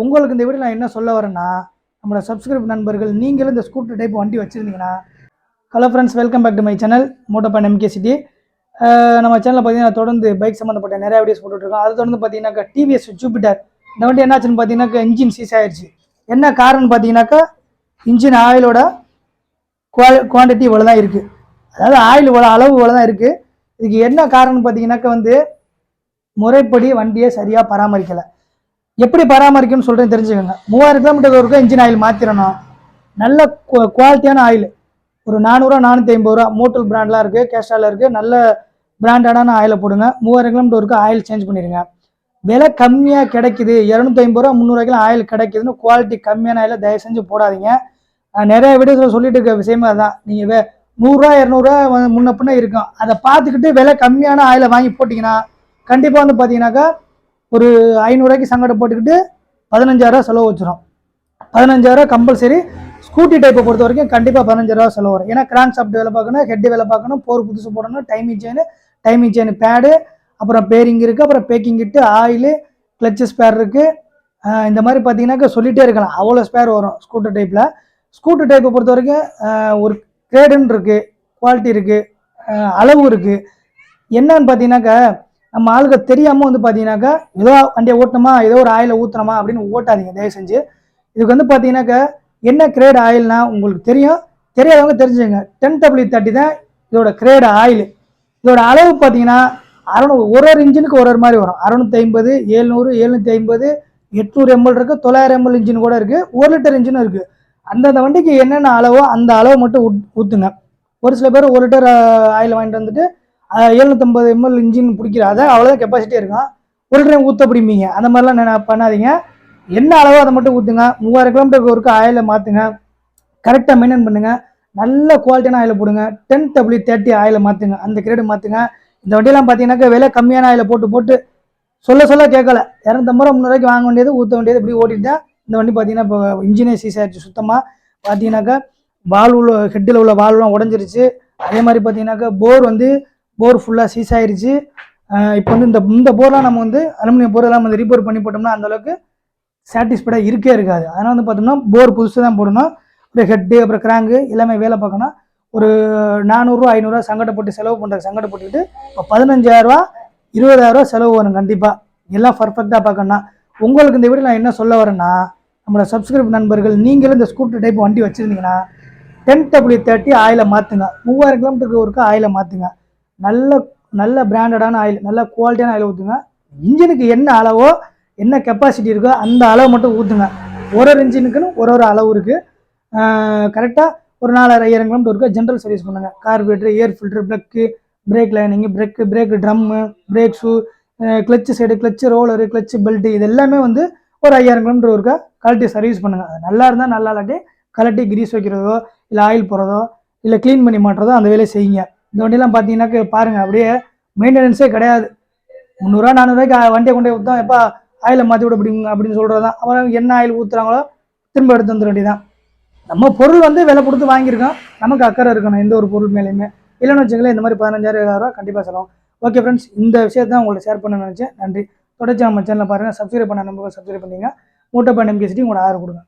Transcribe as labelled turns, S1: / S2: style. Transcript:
S1: உங்களுக்கு இந்த வீடியோ நான் என்ன சொல்ல வரேன்னா நம்மளோட சப்ஸ்கிரைப் நண்பர்கள் நீங்களும் இந்த ஸ்கூட்டர் டைப் வண்டி வச்சுருந்தீங்கன்னா hello friends welcome back to my channel மோட்டோபான் MK city நம்ம சேனலில் பார்த்தீங்கன்னா தொடர்ந்து பைக் சம்மந்தப்பட்ட நிறைய வீடியோஸ் போட்டுட்ருக்கோம். அது தொடர்ந்து பார்த்தீங்கன்னாக்கா டிவிஎஸ் ஜூபிட்டர் இந்த வண்டி என்னாச்சுன்னு பார்த்தீங்கன்னாக்கா இன்ஜின் சீஸ் ஆயிடுச்சு என்ன காரணம் பார்த்தீங்கன்னாக்கா இன்ஜின் ஆயிலோட குவா குவான்டிட்டி இவ்வளோ தான் இருக்குது அதாவது ஆயில் இவ்வளோ அளவு இவ்வளோ தான் இருக்குது இதுக்கு என்ன காரணம்னு பார்த்தீங்கன்னாக்கா வந்து முறைப்படி வண்டியை சரியாக பராமரிக்கலை. எப்படி பராமரிக்கணும்னு சொல்கிறேன் தெரிஞ்சுக்கோங்க. மூவாயிரம் கிலோமீட்டர் வரைக்கும் இன்ஜின் ஆயில் மாற்றிடணும் நல்ல குவாலிட்டியான ஆயில் ஒரு நானூறுரூவா நானூற்றி ஐம்பது ரூபா. மோட்டல் பிராண்ட்லாம் இருக்குது கேஸ்ட்ரால் இருக்குது நல்ல பிராண்டடான ஆயிலை போடுங்க. மூவாயிரம் கிலோமீட்டர் வரைக்கும் ஆயில் சேஞ்ச் பண்ணிடுங்க. விலை கம்மியாக கிடைக்குது. இரநூத்தி ஐம்பது ரூபா முந்நூறுவாய்க்குலாம் ஆயில் கிடைக்குதுன்னு குவாலிட்டி கம்மியான ஆயில் தயவு செஞ்சு போடாதீங்க. நான் நிறைய வீடியோஸில் சொல்லிட்டு இருக்க விஷயமே அதான். நீங்கள் வே நூறுரூவா இரநூறுவா வந்து முன்ன பின்ன இருக்கும். அதை பார்த்துக்கிட்டு விலை கம்மியான ஆயிலை வாங்கி போட்டிங்கன்னா கண்டிப்பாக வந்து பார்த்தீங்கன்னாக்கா ஒரு ஐநூறுரூவாய்க்கு சங்கடம் போட்டுக்கிட்டு பதினஞ்சாயிரரூவா செலவு வச்சிரும். பதினஞ்சாயிரரூவா கம்பல்சரி ஸ்கூட்டி டைப்பை பொறுத்த வரைக்கும் கண்டிப்பாக பதினஞ்சாயிரரூவா செலவு வரும். ஏன்னா கிராங்க் சாப்ட் வேலை பார்க்கணும் ஹெட் வேலை பார்க்கணும் போர் புதுசு போடணும் timing chain timing chain pad அப்புறம் பேரிங் இருக்குது அப்புறம் packing kit oil clutch spare இருக்குது இந்த மாதிரி பார்த்தீங்கன்னாக்கா சொல்லிகிட்டே இருக்கலாம். அவ்வளோ ஸ்பேர் வரும் ஸ்கூட்டர் டைப்பில் ஸ்கூட்டர் டைப்பை பொறுத்த வரைக்கும் ஒரு கிரேடுன்னு இருக்குது குவாலிட்டி இருக்குது அளவு இருக்குது என்னன்னு பார்த்தீங்கன்னாக்கா நம்ம ஆளுக்கு தெரியாமல் வந்து பார்த்தீங்கன்னாக்கா ஏதோ வண்டியை ஓட்டணுமா ஏதோ ஒரு ஆயில ஊற்றணுமா அப்படின்னு ஓட்டாதீங்க தயவு செஞ்சு இதுக்கு வந்து பார்த்தீங்கன்னாக்கா என்ன கிரேட் ஆயில்னா உங்களுக்கு தெரியும். தெரியாதவங்க தெரிஞ்சுங்க டென் டபிள்யூ தேர்ட்டி தான் இதோட கிரேட் ஆயில். இதோட அளவு பார்த்தீங்கன்னா அறநூறு ஒரு ஒரு இன்ஜினுக்கு ஒரு ஒரு மாதிரி வரும். அறநூற்றி ஐம்பது ஏழ்நூறு எழுநூற்றி ஐம்பது எட்நூறு எம்எல் இருக்குது தொள்ளாயிரம் எம்எல் இன்ஜின் கூட இருக்குது ஒரு லிட்டர் இன்ஜினும் இருக்குது அந்தந்த வண்டிக்கு என்னென்ன அளவோ அந்த அளவு மட்டும் ஊத் ஊற்றுங்க ஒரு சில பேர் ஒரு லிட்டர் ஆயில் வாங்கிட்டு வந்துட்டு எழுநூற்றம்பது எம்எல் இன்ஜின் பிடிக்கிற அதை அவ்வளோதான் கெப்பாசிட்டி இருக்கும். ஒரு டைம் ஊற்ற பிடிப்பீங்க. அந்த மாதிரிலாம் நான் பண்ணாதீங்க. என்ன அளவோ அதை மட்டும் ஊற்றுங்க மூவாயிரம் கிலோமீட்டருக்கு ஒருக்கா ஆயிலை மாற்றுங்க கரெக்டாக மெயின்டைன் பண்ணுங்கள் நல்ல குவாலிட்டியான ஆயிலை போடுங்க. டென் டபிள்யூ தேர்ட்டி ஆயிலை மாற்றுங்க அந்த கிரேடு மாற்றுங்க இந்த வண்டியெல்லாம் பார்த்தீங்கன்னாக்கா விலை கம்மியான ஆயில போட்டு போட்டு சொல்ல சொல்ல கேட்கல. இரநூத்தம்பது ரூபா முந்நூறுவாய்க்கு வாங்க வேண்டியது ஊற்ற வேண்டியது இப்படி ஓட்டிட்டு இந்த வண்டி பார்த்தீங்கன்னா இப்போ இன்ஜினே சீஸ் ஆயிடுச்சு. சுத்தமாக பார்த்தீங்கன்னாக்கா வால் உள்ள ஹெட்டில் உள்ள வால்வெலாம் உடஞ்சிருச்சு. அதே மாதிரி பார்த்தீங்கன்னாக்கா போர் வந்து போர் ஃபுல்லாக சீஸ் ஆயிடுச்சு இப்போ வந்து இந்த இந்த போர்லாம் நம்ம வந்து அலுமினியம் போர் எல்லாம் வந்து ரிப்பேர் பண்ணி போட்டோம்னா அந்தளவுக்கு சாட்டிஸ்ஃபைடாக இருக்கே இருக்காது. அதனால் வந்து பார்த்தோம்னா போர் புதுசு தான் போடணும். அப்புறம் ஹெட்டு அப்புறம் கிராங்கு எல்லாமே வேலை பார்க்கணும். ஒரு நானூறுரூவா ஐநூறுரூவா சங்கடம் போட்டு செலவு பண்ணுற சங்கடம் போட்டுக்கிட்டு இப்போ பதினஞ்சாயிரரூவா இருபதாயிரரூவா செலவு வரும் கண்டிப்பாக எல்லாம் பர்ஃபெக்டாக பார்க்கணும் உங்களுக்கு இந்த வீடியோ நான் என்ன சொல்ல வரேன்னா நம்மளோட சப்ஸ்கிரைப் நண்பர்கள் நீங்களும் இந்த ஸ்கூட்டர் டைப் வண்டி வச்சுருந்தீங்கன்னா டென் டபுள்யூ தேர்ட்டி ஆயில மாற்றுங்க மூவாயிரம் கிலோமீட்டருக்கு ஒருக்கா ஆயிலை மாற்றுங்க நல்ல நல்ல பிராண்டடான ஆயில் நல்ல குவாலிட்டியான ஆயில் ஊற்றுங்க இன்ஜினுக்கு என்ன அளவோ என்ன கெப்பாசிட்டி இருக்கோ அந்த அளவு மட்டும் ஊற்றுங்க ஒரு ஒரு இன்ஜினுக்குன்னு ஒரு ஒரு அளவு இருக்குது கரெக்டாக ஒரு நாலாயிரம் ஐயாயிரம் கிலோமீட்டர் ஒருக்கா ஜென்ரல் சர்வீஸ் பண்ணுங்கள் carburettor air filter plug brake lining brake brake drum brake shoe clutch side clutch roller clutch belt இது எல்லாமே வந்து ஒரு ஐயாயிரம் கிலோமீட்டர் ஒருக்கா கழட்டி சர்வீஸ் பண்ணுங்கள் அது நல்லா இருந்தால் நல்லா இல்லாட்டி கழட்டி கிரீஸ் வைக்கிறதோ இல்லை ஆயில் போடுறதோ இல்லை க்ளீன் பண்ணி மாட்டுறதோ அந்த வேலையை செய்யுங்க. இந்த வண்டியெல்லாம் பார்த்தீங்கன்னாக்க பாருங்கள் அப்படியே மெயின்டெனன்ஸே கிடையாது. முந்நூறுரூவா நானூறுரூவாய்க்கு வண்டியை கொண்டு போய் ஊற்றோம் எப்போ ஆயிலை மாற்றி விட அப்படிங்க அப்படின்னு சொல்கிறது தான் அப்புறம் என்ன ஆயில் ஊற்றுறாங்களோ திரும்ப எடுத்து வந்துட வேண்டியதான் நம்ம பொருள் வந்து விலை கொடுத்து வாங்கியிருக்கோம். நமக்கு அக்கறை இருக்கணும் எந்த ஒரு பொருள் மேலேயுமே. இல்லைன்னு வச்சுங்களேன் இந்த மாதிரி பதினஞ்சாயிரம் ரூபா கண்டிப்பாக செலவும் ஓகே ஃப்ரெண்ட்ஸ் இந்த விஷயத்தை உங்களை ஷேர் பண்ண நினச்சேன். நன்றி. தொடர்ச்சி நம்ம சேனலில் பாருங்கள் சப்ஸ்கிரைப் பண்ண நம்ம சப்ஸ்கிரைப் பண்ணிங்க மூட்டை பண்ணி எம்கேசிட்டி உங்களோட ஆதரவு கொடுங்க.